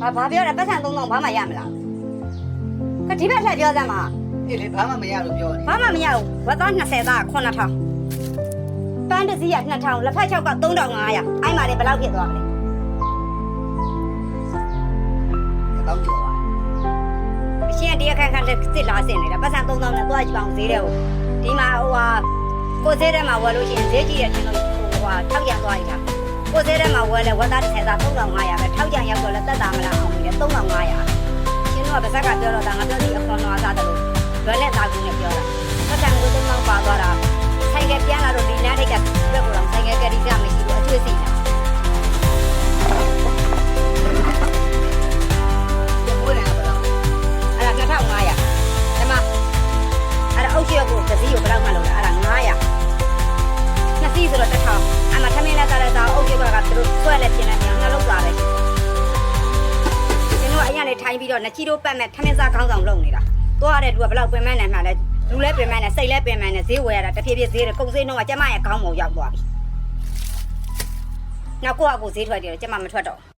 ဘာဘာပြောလဲပတ်စံ3000ဘာမှရမလားခဒီဘက်လက်ပြောစမ်းပါအေးလေဘာမှမရလို့ပြောနေဘာမှမရဘူးဝက်သား20သား9000ပန်းတစ်စီးက2000လက်ဖက်ချောက်က3500အဲ့မှာလေဘယ်လောက်ဖြစ်သွားမလဲတောင်းကြောပါအရှင်ကတရားခံခံစစ်လာစင်နေတာပတ်စံ3000နဲ့သွားကြည့်ပါအောင်ဈေးတဲ့ကိုဒီမှာဟိုဟာကိုဈေးထဲမှာဝယ်လို့ရှိရင်ဈေးကြီးတယ်ထင်လို့ဟိုဟာထောက်ရသွားရတာ ကိုဈေးထဲမှာဝယ်လဲဝက်သား30သား3500ပဲထောက်ကြရောက်တော့လဲတက်တာမလားအောင်ပြီလေ3500ရှင်တို့ကပါဇက်ကပြောတော့ဒါငါပြောစီအခွန်တော်သားတယ်လို့လွယ်လက်သားကူနဲ့ပြောတာပတ်စံကို3000ပါသွားတာဆိုင်ကပြန်လာတော့ဒီနားထိတ်ကဘက်ကတော့ဆိုင်ကကရီကမရှိဘူးအကျွေးစီတာဒီဘွေးနေပါလားအဲ့ဒါ2500ဒီမှာအဲ့ဒါအုတ်ချရကိုတစ်စီးကိုဘ ထိုင်ပြီးတော့နချီတို့ပတ်မဲ့ထမင်းစားခေါင်းဆောင်လုပ်နေတာသွားရတဲ့လူကဘယ်လောက်ပင်မနဲ့မှလဲလူလဲပင်မနဲ့စိတ်လဲပင်မနဲ့ဈေးဝယ်ရတာတဖြည်းဖြည်းဈေးတွေကုန်ဈေးနှုန်းကကျမရဲ့ခေါင်းပုံရောက်သွားပြီနောက်ကိုကကိုဈေးထွက်တယ်ကျမမထွက်တော့